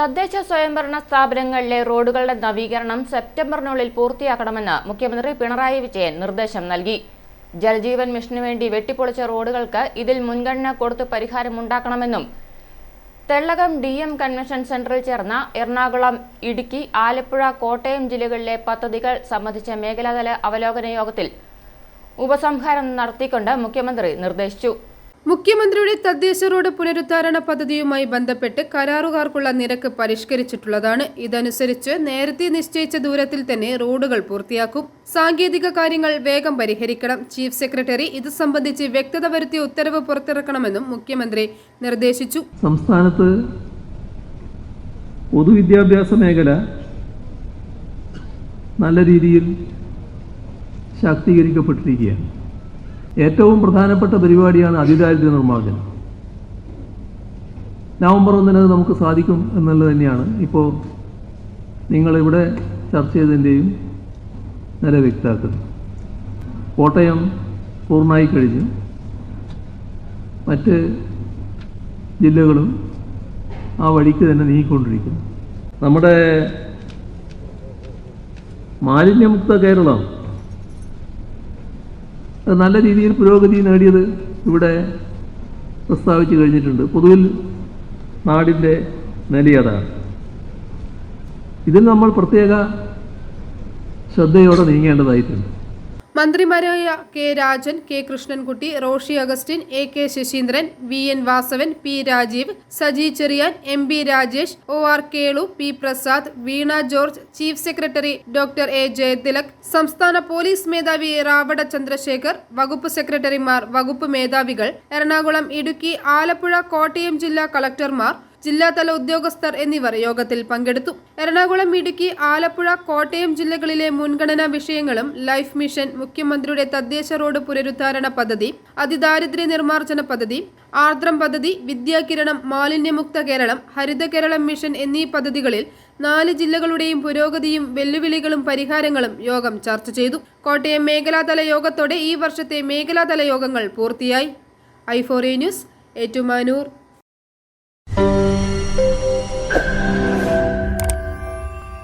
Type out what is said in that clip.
തദ്ദേശ സ്വയംഭരണ സ്ഥാപനങ്ങളിലെ റോഡുകളുടെ നവീകരണം സെപ്റ്റംബറിനുള്ളിൽ പൂർത്തിയാക്കണമെന്ന് മുഖ്യമന്ത്രി പിണറായി വിജയൻ നിർദ്ദേശം നൽകി. ജലജീവൻ മിഷനു വേണ്ടി വെട്ടിപ്പൊളിച്ച റോഡുകൾക്ക് ഇതിൽ മുൻഗണന കൊടുത്ത് പരിഹാരമുണ്ടാക്കണമെന്നും തെള്ളകം ഡി എം കൺവെൻഷൻ സെന്ററിൽ ചേർന്ന എറണാകുളം ഇടുക്കി ആലപ്പുഴ കോട്ടയം ജില്ലകളിലെ പദ്ധതികൾ സംബന്ധിച്ച മേഖലാതല അവലോകന യോഗത്തിൽ ഉപസംഹാരം നടത്തിക്കൊണ്ട് മുഖ്യമന്ത്രി നിർദ്ദേശിച്ചു. മുഖ്യമന്ത്രിയുടെ തദ്ദേശ റോഡ് പുനരുദ്ധാരണ പദ്ധതിയുമായി ബന്ധപ്പെട്ട് കരാറുകാർക്കുള്ള നിരക്ക് പരിഷ്കരിച്ചിട്ടുള്ളതാണ്. ഇതനുസരിച്ച് നേരത്തെ നിശ്ചയിച്ച ദൂരത്തിൽ തന്നെ റോഡുകൾ പൂർത്തിയാക്കും. സാങ്കേതിക കാര്യങ്ങൾ വേഗം പരിഹരിക്കണം. ചീഫ് സെക്രട്ടറി ഇത് സംബന്ധിച്ച് വ്യക്തത വരുത്തിയ ഉത്തരവ് പുറത്തിറക്കണമെന്നും മുഖ്യമന്ത്രി നിർദ്ദേശിച്ചു. സംസ്ഥാനത്ത് പൊതുവിദ്യാഭ്യാസ മേഖല നല്ല രീതിയിൽ ശാക്തീകരിക്കപ്പെട്ടിരിക്കുകയാണ്. ഏറ്റവും പ്രധാനപ്പെട്ട പരിപാടിയാണ് അതിദാരിദ്ര്യ നിർമ്മാർജനം. നവംബർ ഒന്നിന് അത് നമുക്ക് സാധിക്കും എന്നുള്ളത് തന്നെയാണ്. ഇപ്പോൾ നിങ്ങളിവിടെ ചർച്ച ചെയ്തതിന്റെയും നില വ്യക്തമാക്കുന്നത് കോട്ടയം പൂർണമായി കഴിഞ്ഞു. മറ്റ് ജില്ലകളും ആ വഴിക്ക് തന്നെ നീങ്ങിക്കൊണ്ടിരിക്കുന്നു. നമ്മുടെ മാലിന്യമുക്ത കേരളം നല്ല രീതിയിൽ പുരോഗതി നേടിയത് ഇവിടെ പ്രസ്താവിച്ചു കഴിഞ്ഞിട്ടുണ്ട്. പൊതുവിൽ നാടിന്റെ നില അതാണ് ഇതിൽ നമ്മൾ പ്രത്യേക ശ്രദ്ധയോടെ നീങ്ങേണ്ടതായിട്ടുണ്ട്. മന്ത്രിമാരായ K Rajan K Krishnankutty Roshi Augustine A K Saseendran V N Vasavan P Rajeev Saji Cherian M B Rajesh O R Kelu P Prasad Veena George chief secretary doctor A Jayathilak സംസ്ഥാന police മേധാവി റാവട ചന്ദ്രശേഖർ വകുപ്പ് സെക്രട്ടറിമാർ വകുപ്പ് മേധാവികൾ എറണാകുളം ഇടുക്കി ആലപ്പുഴ കോട്ടയം ജില്ലാ കളക്ടർമാർ ജില്ലാതല ഉദ്യോഗസ്ഥർ എന്നിവർ യോഗത്തിൽ പങ്കെടുത്തു. എറണാകുളം ഇടുക്കി ആലപ്പുഴ കോട്ടയം ജില്ലകളിലെ മുൻഗണനാ വിഷയങ്ങളും ലൈഫ് മിഷൻ മുഖ്യമന്ത്രിയുടെ തദ്ദേശ റോഡ് പുനരുദ്ധാരണ പദ്ധതി അതിദാരിദ്ര്യ നിർമ്മാർജന പദ്ധതി ആർദ്രം പദ്ധതി വിദ്യാകിരണം മാലിന്യമുക്ത കേരളം ഹരിത കേരളം മിഷൻ എന്നീ പദ്ധതികളിൽ നാല് ജില്ലകളുടെയും പുരോഗതിയും വെല്ലുവിളികളും പരിഹാരങ്ങളും യോഗം ചർച്ച ചെയ്തു. കോട്ടയം മേഖലാതല യോഗത്തോടെ ഈ വർഷത്തെ മേഖലാതല യോഗങ്ങൾ പൂർത്തിയായി. ഐഫോറിയ ന്യൂസ് ഏറ്റുമാനൂർ.